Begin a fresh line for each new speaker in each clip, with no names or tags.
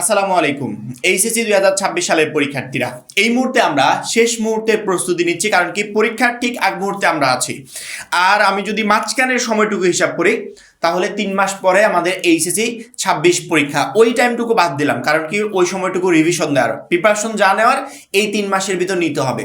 আসসালামু আলাইকুম। এইচএসসি দুই হাজার ছাব্বিশ সালের পরীক্ষার্থীরা, এই মুহূর্তে আমরা শেষ মুহূর্তে প্রস্তুতি নিচ্ছি, কারণ কি পরীক্ষার ঠিক আগ মুহূর্তে আমরা আছি। আর আমি যদি মাঝখানের সময়টুকু হিসাব করি, তাহলে তিন মাস পরে আমাদের এইচএসসি ছাব্বিশ পরীক্ষা, ওই টাইমটুকু বাদ দিলাম, কারণ কি ওই সময়টুকু রিভিশন দেওয়ার প্রিপারেশন যা নেওয়ার, এই তিন মাসের ভিতর নিতে হবে।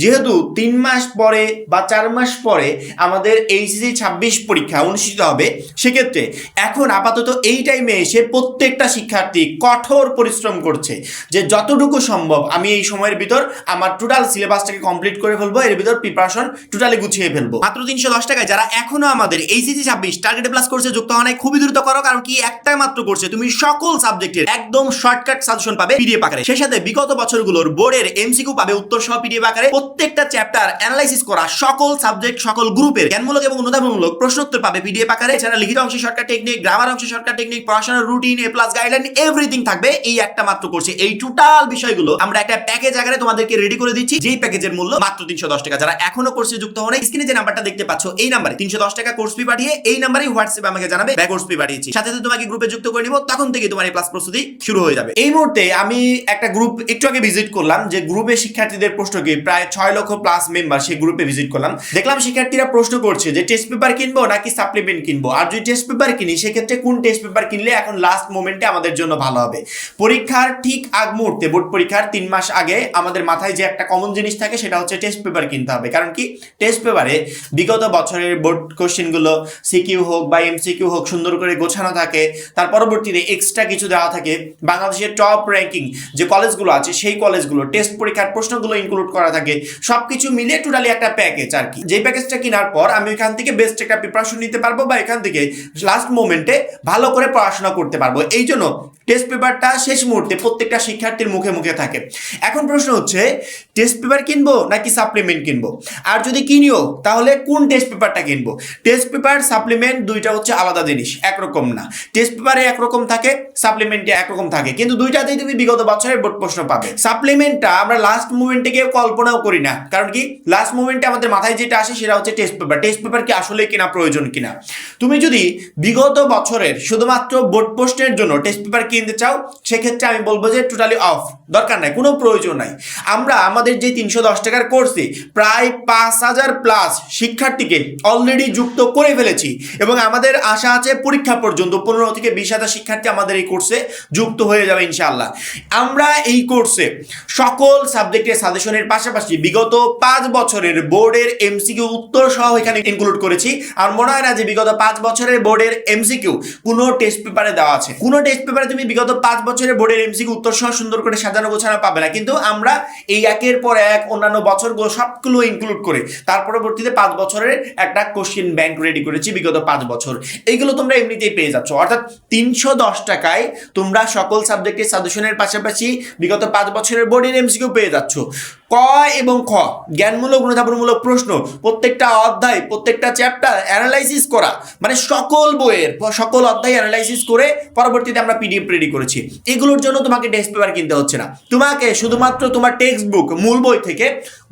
যেহেতু তিন মাস পরে বা চার মাস পরে আমাদের এইচএসসি ছাব্বিশ পরীক্ষা অনুষ্ঠিত হবে, সেক্ষেত্রে এখন আপাতত এই টাইমে এসে প্রত্যেকটা শিক্ষার্থী কঠোর পরিশ্রম করছে, যে যতটুকু সম্ভব আমি এই সময়ের ভিতর আমার টোটাল সিলেবাসটাকে কমপ্লিট করে ফেলব, এর ভিতর প্রিপারেশন টোটালি গুছিয়ে ফেলব। মাত্র তিনশো দশ টাকায় যারা এখনও আমাদের এইচএসসি ছাব্বিশ টার্গেট প্লাস কোর্সে যুক্ত হওয়া খুবই দ্রুত করো, কারণ কি একটাই মাত্র কোর্সে তুমি সকল সাবজেক্টের একদম শর্টকাট সাজেশন পাবে পিডিএফ আকারে। সেই সাথে বিগত বছরগুলোর বোর্ডের এমসিকিউ পাবে উত্তর সহ পিডিএফ আকারে। প্রত্যেকটা চ্যাপ্টার অ্যানালাইসিস করা সকল সাবজেক্ট সকল গ্রুপের জ্ঞানমূলক এবং অনুধাবনমূলক প্রশ্নোত্তর পাবে পিডিএফ আকারে। এছাড়া লিখিত অংশে শর্টকাট টেকনিক গ্রামার অংশে শর্টকাট টেকনিক পড়াশোনার রুটিন এ প্লাস গাইডলাইন এভরিথিং থাকবে। এই একটা মাত্র কোর্সে এই টোটাল বিষয়গুলো আমরা একটা প্যাকেজ আকারে তোমাদেরকে রেডি করে দিচ্ছি, যেই প্যাকেজের মূল্য মাত্র তিনশো দশ টাকা। যারা এখনও কোর্সে যুক্ত হন স্ক্রিনে যে নাম্বারটা দেখতে পাচ্ছ, এই নাম্বারে তিনশো দশ টাকা কোর্স ফি পাঠিয়ে এই নাম্বারে হোয়াটসঅ্যাপে আমাকে জানাবে ব্যাক কোর্স ফি পাঠিয়েছি। সাথে সাথে তোমাকে গ্রুপে যুক্ত করে নিব, তখন থেকে তোমার এই ক্লাস প্রস্তুতি শুরু হয়ে যাবে। এই মুহূর্তে আমি একটা গ্রুপ একটু আগে ভিজিট করলাম, যে গ্রুপে শিক্ষার্থীদের প্রশ্ন কি, প্রায় ছয় লক্ষ প্লাস মেম্বার সেই গ্রুপে ভিজিট করলাম। দেখলাম শিক্ষার্থীরা প্রশ্ন করছে যে টেস্ট পেপার কিনবো নাকি সাপ্লিমেন্ট কিনবো? আর যদি টেস্ট পেপার কিনি, সেক্ষেত্রে কোন টেস্ট পেপার কিনলে এখন লাস্ট মোমেন্টে আমাদের জন্য ভালো হবে? পরীক্ষার ঠিক আগ মুহূর্তে, বোর্ড পরীক্ষার তিন মাস আগে আমাদের মাথায় যে একটা কমন জিনিস থাকে সেটা হচ্ছে টেস্ট পেপার কিনতে হবে। কারণ কি? টেস্ট পেপারে বিগত বছরের বোর্ড কোশ্চেনগুলো সিকিউ হোক বা এমসিকিউ হোক সুন্দর করে গোছানো থাকে, তার পরবর্তীতে এক্সট্রা কিছু দেওয়া থাকে। বাংলাদেশের টপ র্যাঙ্কিং যে কলেজগুলো আছে, সেই কলেজগুলো টেস্ট পরীক্ষার প্রশ্নগুলো ইনক্লুড করা থাকে। সবকিছু মিলিয়ে টোটালি একটা প্যাকেজ আর কি। যে প্যাকেজটা কেনার পর আমি এখান থেকে বেস্ট একটা প্রিপারেশন নিতে পারব বা এখান থেকে লাস্ট মোমেন্টে ভালো করে পড়াশোনা করতে পারব। এই জন্য টেস্ট পেপারটা শেষ মুহূর্তে প্রত্যেকটা শিক্ষার্থীর মুখে মুখে থাকে। এখন প্রশ্ন হচ্ছে টেস্ট পেপার কিনবো নাকি সাপ্লিমেন্ট কিনবো? আর যদি কিনিও, তাহলে কোন টেস্ট পেপারটা কিনবো? টেস্ট পেপার সাপ্লিমেন্ট দুইটা হচ্ছে আলাদা জিনিস, একরকম না। টেস্ট পেপারে একরকম থাকে সাপ্লিমেন্টে একরকম থাকে। কিন্তু দুইটাতেই তুমি বিগত বছরের বোর্ড প্রশ্ন পাবে। সাপ্লিমেন্টটা আমরা লাস্ট মুমেন্টে গিয়ে কল্পনাও করি না। কারণ কি? লাস্ট মুমেন্টে আমাদের মাথায় যেটা আসে সেটা হচ্ছে টেস্ট পেপার টেস্ট পেপার কি আসলে কিনা, প্রয়োজন কিনা? তুমি যদি বিগত বছরের শুধুমাত্র বোর্ড প্রশ্নের জন্য টেস্ট পেপার কিনতে চাও সেক্ষেত্রে আমি বলব যে টোটালি অফ দরকার নাই, কোনো প্রয়োজন নাই। আমরা আমাদের যে তিনশো দশ টাকার কোর্সে প্রায় পাঁচ হাজার প্লাস শিক্ষার্থীকে অলরেডি যুক্ত করে ফেলেছি এবং আমাদের আশা আছে পরীক্ষা পর্যন্ত, পনেরো থেকে বিশ হাজার শিক্ষার্থী আমাদের এই কোর্সে যুক্ত হয়ে যাবে ইনশাআল্লাহ। আমরা এই কোর্সে সকল সাবজেক্টের সাজেশনের পাশাপাশি বিগত পাঁচ বছরের বোর্ডের এমসিকিউ উত্তর সহ এখানে ইনক্লুড করেছি। আর মনে হয় না যে বিগত পাঁচ বছরের বোর্ডের এমসিকিউ কোনো টেস্ট পেপারে দেওয়া আছে? কোনো টেস্ট পেপারে তুমি বিগত পাঁচ বছরের বোর্ডের এমসি উত্তর সহ সুন্দর করে সাজানো গোছানো পাবে না। কিন্তু আমরা এই একের পর এক অন্যান্য বছর সবগুলো ইনক্লুড করে তার পরবর্তীতে পাঁচ বছরের একটা কোশ্চেন ব্যাংক রেডি করেছি বিগত পাঁচ বছর। এইগুলো তোমরা এমনিতেই পেয়ে যাচ্ছ। অর্থাৎ তিনশো দশ টাকায় তোমরা সকল সাবজেক্টের সাজেশনের পাশাপাশি বিগত পাঁচ বছরের বোর্ডের এমসিকিউ পেয়ে যাচ্ছ। ক এবং খ। জ্ঞানমূলক অনুধাবনমূলক প্রশ্ন, প্রত্যেকটা অধ্যায়, প্রত্যেকটা চ্যাপ্টার অ্যানালাইসিস করা। মানে সকল বইয়ের, সকল অধ্যায় অ্যানালাইসিস করে পরবর্তীতে আমরা পিডিএফ রেডি করেছি। এগুলোর জন্য তোমাকে টেক্সট পেপার কিনতে হচ্ছে না। তোমাকে শুধুমাত্র তোমার টেক্সট বুক মূল বই থেকে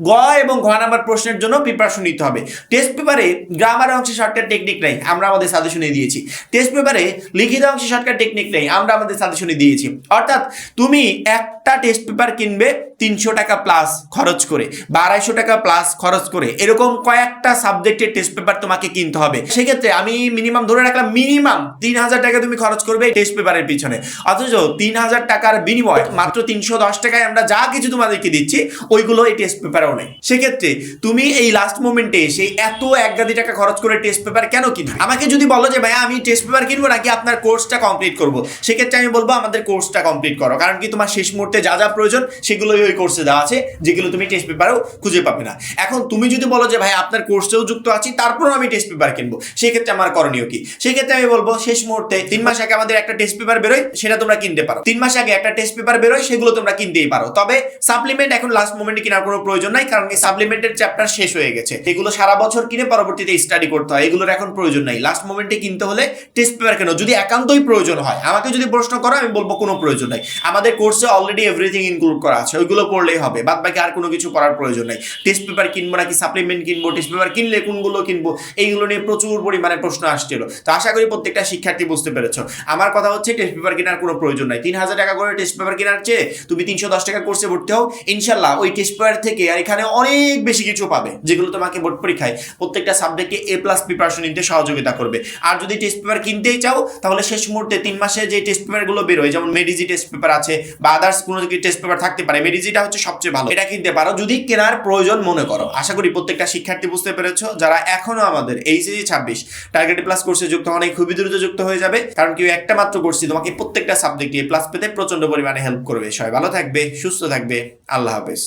গ এবং ঘ নাম্বার প্রশ্নের জন্য প্রিপারেশন নিতে হবে। টেস্ট পেপারে গ্রামার অংশে শর্টকাট টেকনিক নেই, আমরা আমাদের সাজেশনে দিয়েছি। টেস্ট পেপারে লিখিত অংশে শর্টকাট টেকনিক নেই, আমরা আমাদের সাজেশনে দিয়েছি। অর্থাৎ তুমি একটা টেস্ট পেপার কিনবে তিনশো টাকা প্লাস খরচ করে, বা আড়াইশো টাকা প্লাস খরচ করে, এরকম কয়েকটা সাবজেক্টের টেস্ট পেপার তোমাকে কিনতে হবে। সেক্ষেত্রে আমি মিনিমাম ধরে রাখলাম মিনিমাম তিন হাজার টাকা তুমি খরচ করবে টেস্ট পেপারের পিছনে। অথচ তিন হাজার টাকার বিনিময় মাত্র তিনশো দশ টাকায় আমরা যা কিছু তোমাদেরকে দিচ্ছি, ওইগুলো এই টেস্ট পেপারেও নেই। সেক্ষেত্রে তুমি এই লাস্ট মোমেন্টে এসে এত এক গাদি টাকা খরচ করে টেস্ট পেপার কেন কিনবে? আমাকে যদি বলো যে, ভাইয়া, আমি টেস্ট পেপার কিনবো নাকি আপনার কোর্সটা কমপ্লিট করব? সেক্ষেত্রে আমি বলব, আমাদের কোর্সটা কমপ্লিট করো। কারণ কি তোমার শেষ মুহূর্তে যা যা প্রয়োজন, সেগুলোই ওই কোর্সে দেওয়া আছে, যেগুলো তুমি টেস্ট পেপারেও খুঁজে পাবে না। এখন তুমি যদি বলো যে, ভাই, আপনার কোর্সেও যুক্ত আছি, তারপরেও আমি টেস্ট পেপার কিনবো। সেক্ষেত্রে আমার করণীয় কি? সেক্ষেত্রে আমি বলব, শেষ মুহূর্তে তিন মাস আগে আমাদের একটা টেস্ট পেপার বেরোয়, সেটা তোমরা কিনতে পারো। তিন মাস আগে একটা টেস্ট পেপার বেরোয়, সেগুলো তোমরা কিনতেই পারো। তবে সাপ্লিমেন্ট এখন লাস্ট মোমেন্টে কেনার কোনো প্রয়োজন নাই, কারণ এই সাপ্লিমেন্টের চ্যাপ্টার শেষ হয়ে গেছে। এগুলো সারা বছর কিনে পরবর্তীতে স্টাডি করতে হয়, এগুলোর এখন প্রয়োজন নাই। লাস্ট মোমেন্টে কিনতে হলে টেস্ট পেপার কেন? যদি একান্তই প্রয়োজন হয়, আমাকে যদি প্রশ্ন করো, আমি বলব কোনো প্রয়োজন নাই। আমাদের কোর্সে অলরেডি এভরিথিং ইনক্লুড করা আছে, ওইগুলো পড়লেই হবে। বাদ বাকি আর কোনো কিছু করার প্রয়োজন নাই। টেস্ট পেপার কিনবো নাকি সাপ্লিমেন্ট কিনবো টেস্ট পেপার কিনলে কোনগুলো কিনবো, এইগুলো নিয়ে প্রচুর পরিমাণে প্রশ্ন আসছিল। তো আশা করি প্রত্যেকটা শিক্ষার্থী বুঝতে পেরেছ। আমার কথা হচ্ছে টেস্ট পেপার কেনার কোনো প্রয়োজন নাই। তিন হাজার টাকা করে টেস্ট পেপার কেনার চেয়ে তুমি তিনশো দশ টাকা কোর্সে ভর্তি হও, ইনশাল্লাহ ওই টেস্ট পেপার থেকে আর এখানে অনেক বেশি কিছু পাবে, যেগুলো তোমাকে বোর্ড পরীক্ষায় প্রত্যেকটা সাবজেক্টে এ প্লাস প্রিপারেশন নিতে সহযোগিতা করবে। আর যদি টেস্ট পেপার কিনতেই চাও, তাহলে শেষ মুহূর্তে তিন মাসে যে টেস্ট পেপারগুলো বেরোয়, যেমন মেডিজি টেস্ট পেপার আছে বা আদার্স কোনো টেস্ট পেপার থাকতে পারে মেডিজিটা হচ্ছে সবচেয়ে ভালো। এটা কিনতে পারো, যদি কেনার প্রয়োজন মনে করো। আশা করি প্রত্যেকটা শিক্ষার্থী বুঝতে পেরেছ। যারা এখনও আমাদের এইচএসি ছাব্বিশ টার্গেট প্লাস কোর্সে যুক্ত হওয়া খুবই দ্রুত যুক্ত হয়ে যাবে। কারণ কেউ একটা মাত্র কোর্সই তোমাকে প্রত্যেকটা সাবজেক্টে প্লাস পেতে প্রচণ্ড পরিমাণে হেল্প করবে। সবাই ভালো থাকবে, সুস্থ থাকবে। আল্লাহ হাফেজ।